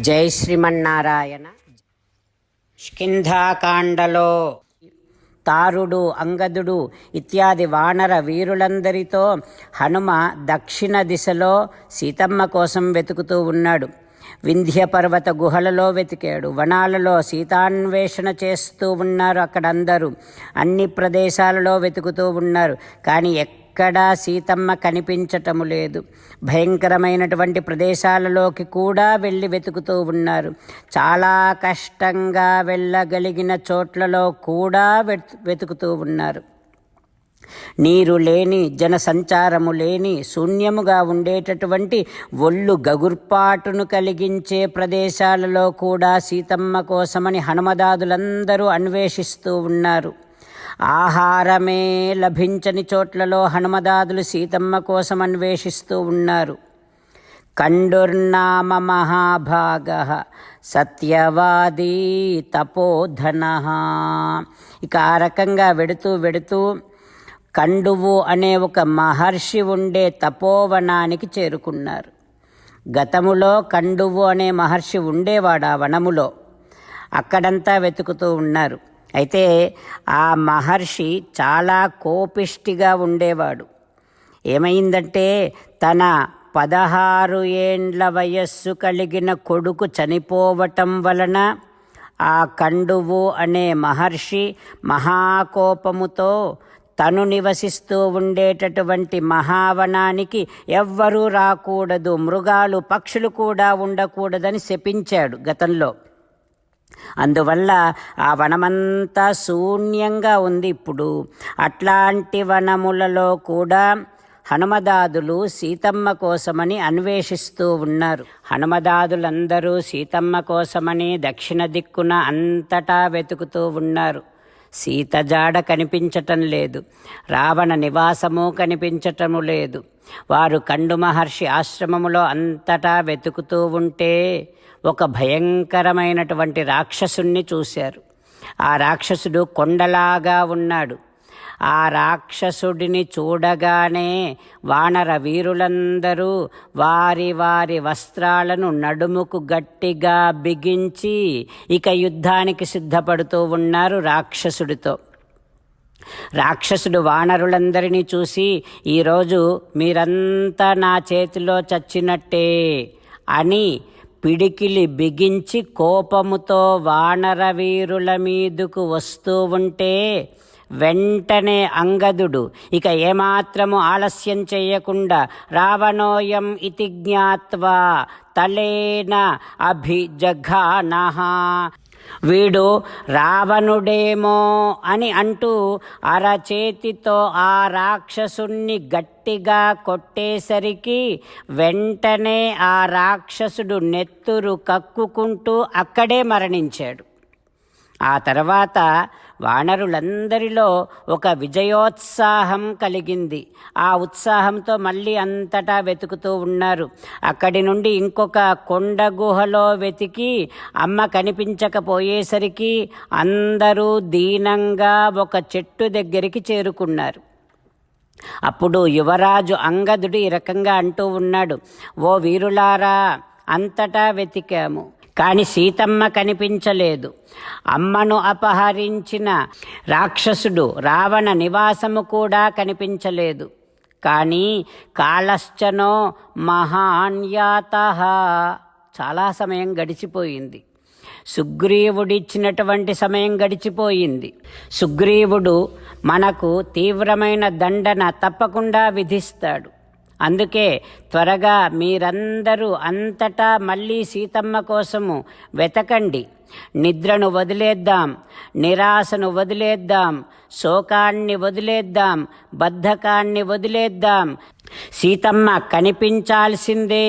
జై శ్రీమన్నారాయణ. స్కింధాకాండలో తారుడు అంగదుడు ఇత్యాది వానర వీరులందరితో హనుమ దక్షిణ దిశలో సీతమ్మ కోసం వెతుకుతూ ఉన్నాడు. వింధ్య పర్వత గుహలలో వెతికాడు. వనాలలో సీతాన్వేషణ చేస్తూ ఉన్నారు అక్కడ అందరూ అన్ని ప్రదేశాలలో వెతుకుతూ ఉన్నారు. కానీ ఎక్కడా సీతమ్మ కనిపించటము లేదు. భయంకరమైనటువంటి ప్రదేశాలలోకి కూడా వెళ్ళి వెతుకుతూ ఉన్నారు. చాలా కష్టంగా వెళ్ళగలిగిన చోట్లలో కూడా వెతు వెతుకుతూ ఉన్నారు. నీరు లేని జనసంచారము లేని శూన్యముగా ఉండేటటువంటి ఒళ్ళు గగుర్పాటును కలిగించే ప్రదేశాలలో కూడా సీతమ్మ కోసమని హనుమదాదులందరూ అన్వేషిస్తూ ఉన్నారు. ఆహారమే లభించని చోట్లలో హనుమదాదులు సీతమ్మ కోసం అన్వేషిస్తూ ఉన్నారు. కండుర్నామ మహాభాగ సత్యవాది తపోధన. ఇక ఆ రకంగా వెడుతూ వెడుతూ కండువు అనే ఒక మహర్షి ఉండే తపోవనానికి చేరుకున్నారు. గతములో కండువు అనే మహర్షి ఉండేవాడు ఆ వనములో. అక్కడంతా వెతుకుతూ ఉన్నారు. అయితే ఆ మహర్షి చాలా కోపిష్టిగా ఉండేవాడు. ఏమైందంటే తన పదహారు ఏండ్ల వయస్సు కలిగిన కొడుకు చనిపోవటం వలన ఆ కండువు అనే మహర్షి మహాకోపముతో తను నివసిస్తూ ఉండేటటువంటి మహావనానికి ఎవ్వరూ రాకూడదు మృగాలు పక్షులు కూడా ఉండకూడదని శపించాడు గతంలో. అందువల్ల ఆ వనమంతా శూన్యంగా ఉంది ఇప్పుడు. అట్లాంటి వనములలో కూడా హనుమదాదులు సీతమ్మ కోసమని అన్వేషిస్తూ ఉన్నారు. హనుమదాదులందరూ సీతమ్మ కోసమని దక్షిణ దిక్కున అంతటా వెతుకుతూ ఉన్నారు. సీత జాడ కనిపించటం లేదు. రావణ నివాసము కనిపించటము లేదు. వారు కండు మహర్షి ఆశ్రమములో అంతటా వెతుకుతూ ఉంటే ఒక భయంకరమైనటువంటి రాక్షసుణ్ణి చూశారు. ఆ రాక్షసుడు కొండలాగా ఉన్నాడు. ఆ రాక్షసుడిని చూడగానే వానర వీరులందరూ వారి వారి వస్త్రాలను నడుముకు గట్టిగా బిగించి ఇక యుద్ధానికి సిద్ధపడుతూ ఉన్నారు రాక్షసుడితో. రాక్షసుడు వానరులందరినీ చూసి ఈరోజు మీరంతా నా చేతిలో చచ్చినట్టే అని పిడికిలి బిగించి కోపముతో వానరవీరుల మీదుకు వస్తూ ఉంటే వెంటనే అంగదుడు ఇక ఏమాత్రము ఆలస్యం చేయకుండా రావణోయం ఇతి జ్ఞాత్వా తలేన అభిజఘానహ వీడు రావణుడేమో అని అంటూ అరచేతితో ఆ రాక్షసుణ్ణి గట్టిగా కొట్టేసరికి వెంటనే ఆ రాక్షసుడు నెత్తురు కక్కుకుంటూ అక్కడే మరణించాడు. ఆ తర్వాత వానరులందరిలో ఒక విజయోత్సాహం కలిగింది. ఆ ఉత్సాహంతో మళ్ళీ అంతటా వెతుకుతూ ఉన్నారు. అక్కడి నుండి ఇంకొక కొండ గుహలో వెతికి అమ్మ కనిపించకపోయేసరికి అందరూ దీనంగా ఒక చెట్టు దగ్గరికి చేరుకున్నారు. అప్పుడు యువరాజు అంగదుడు ఈ రకంగా అంటూ ఉన్నాడు ఓ వీరులారా అంతటా వెతికాము. కానీ సీతమ్మ కనిపించలేదు. అమ్మను అపహరించిన రాక్షసుడు రావణ నివాసము కూడా కనిపించలేదు. కానీ కాళశ్చనో మహాన్యాత. చాలా సమయం గడిచిపోయింది. సుగ్రీవుడిచ్చినటువంటి సమయం గడిచిపోయింది. సుగ్రీవుడు మనకు తీవ్రమైన దండన తప్పకుండా విధిస్తాడు. అందుకే త్వరగా మీరందరూ అంతటా మళ్ళీ సీతమ్మ కోసము వెతకండి. నిద్రను వదిలేద్దాం నిరాశను వదిలేద్దాం శోకాన్ని వదిలేద్దాం బద్ధకాన్ని వదిలేద్దాం. సీతమ్మ కనిపించాల్సిందే.